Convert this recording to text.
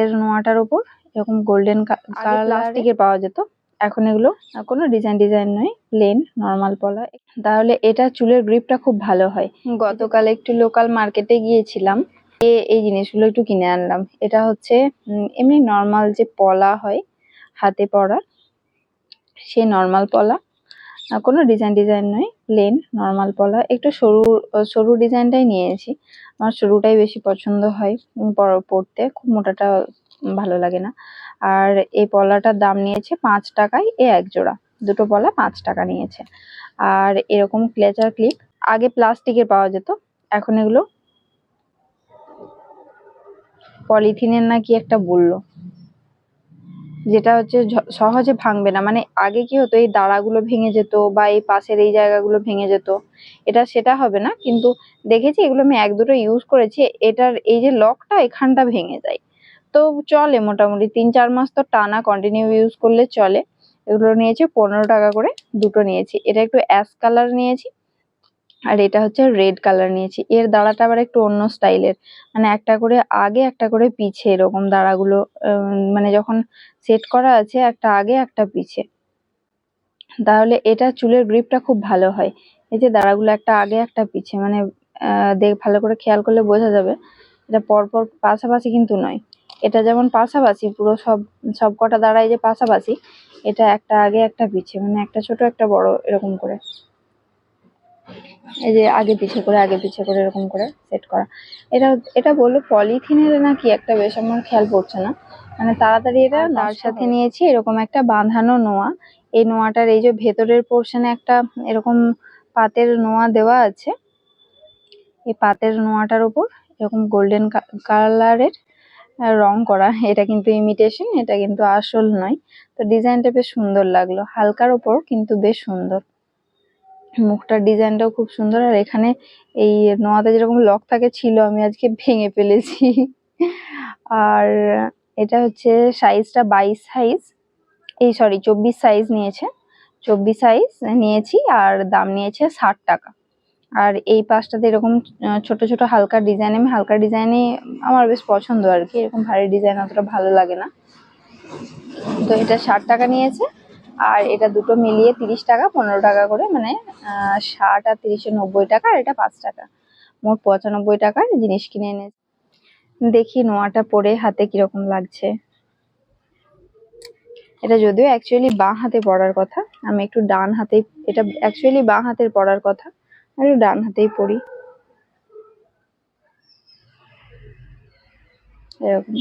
পাতের নোয়াটার উপর এরকম গোল্ডেন কালার প্লাস্টিকের পাওয়া যেত। এখন এগুলো কোনো ডিজাইন ডিজাইন নয় প্লেন নর্মাল পলা। তাহলে এটা চুলের গ্রিপটা খুব ভালো হয়। গতকাল একটু লোকাল মার্কেটে গিয়েছিলাম। এ- এই জিনিসগুলো একটু কিনে আনলাম। এটা হচ্ছে এমনি নর্মাল যে পলা হয় হাতে পরা সেই নর্মাল পলা। কোনো ডিজাইন ডিজাইন নয় প্লেন নর্মাল পলা একটু সরু সরু ডিজাইনটাই নিয়েছি। আমার সরুটাই বেশি পছন্দ হয় পরতে। খুব মোটাটা ভালো লাগে না। আর এই পলাটার দাম নিয়েছে পাঁচ টাকায় এ এক জোড়া। দুটো পলা পাঁচ টাকা নিয়েছে। আর এরকম ক্লেচার ক্লিপ আগে প্লাস্টিকের পাওয়া যেত। এখন এগুলো পলিথিনের নাকি একটা বলল। যেটা হচ্ছে সহজে ভাঙবে না। মানে আগে কি হতো, এই দাঁড়াগুলো ভেঙে যেত বা এই পাশের এই জায়গাগুলো ভেঙে যেত। এটা সেটা হবে না, কিন্তু দেখেছি এগুলো আমি এক দুটো ইউজ করেছি, এটার এই যে লকটা এখানটা ভেঙে যায়। তো চলে মোটামুটি তিন চার মাস তো টানা কন্টিনিউ ইউজ করলে চলে। এগুলো নিয়েছি, পনেরো টাকা করে দুটো নিয়েছি। এটা একটু অ্যাশ কালার নিয়েছি আর এটা হচ্ছে রেড কালার নিয়েছি। এর দাঁড়াটা আবার একটু অন্য স্টাইলের মানে একটা করে আগে, একটা করে পিছে এরকম দাঁড়াগুলো মানে যখন সেট করা আছে একটা আগে, একটা পিছে। তাহলে এটা চুলের গ্রিপটা খুব ভালো হয়। এই যে দাঁড়াগুলো একটা আগে, একটা পিছে মানে দেখ, ভালো করে খেয়াল করলে বোঝা যাবে। এটা পরপর পাশাপাশি কিন্তু নয়। এটা যেমন পাশাপাশি, পুরো সব সব কটা দাঁড়ায় যে পাশাপাশি, এটা একটা আগে, একটা পিছে মানে একটা ছোট, একটা বড়, এরকম করে। এই যে আগে পিছে করে আগে পিছে করে এরকম করে সেট করা। এটা এটা বলল পলিথিনের নাকি একটা বেশ আমার খেয়াল পড়ছে না। মানে তাড়াতাড়ি এটা তার সাথে নিয়েছি এরকম একটা বাঁধানো নোয়া। এই নোয়াটার এই যে ভেতরের পোর্শনে একটা এরকম পাতের নোয়া দেওয়া আছে। এই পাতের নোয়াটার উপর এরকম গোল্ডেন কালারের রং করা। এটা কিন্তু ইমিটেশন এটা কিন্তু আসল নয়। তো ডিজাইনটা বেশ সুন্দর লাগল। হালকার ওপর কিন্তু বেশ সুন্দর। মুখটার ডিজাইনটাও খুব সুন্দর, আর এখানে এই নোয়াতে যেরকম লক থাকে ছিল, আমি আজকে ভেঙে ফেলেছি। আর এটা হচ্ছে সাইজটা বাইশ সাইজ এই সরি চব্বিশ সাইজ নিয়েছে। চব্বিশ সাইজ নিয়েছি, আর দাম নিয়েছে ষাট টাকা। আর এই পাশটাতে এরকম ছোট ছোট হালকা ডিজাইন আমি হালকা ডিজাইনে আমার বেশ পছন্দ আর কি। এরকম ভারী ডিজাইন অতটা ভালো লাগে না। তো এটা ষাট টাকা নিয়েছে। আর এটা দুটো মিলিয়ে তিরিশ টাকা, পনেরো টাকা করে মানে ষাট আর তিরিশে নব্বই টাকা, আর এটা পাঁচ টাকা। মোট পঁচানব্বই টাকার জিনিস কিনে এনে দেখি নোয়াটা পরে হাতে কীরকম লাগছে। এটা যদিও অ্যাকচুয়ালি বাঁ হাতে পড়ার কথা, আমি একটু ডান হাতেই, এটা অ্যাকচুয়ালি বাঁ হাতের পড়ার কথা, আমি ডান হাতেই পড়ি। এরকম।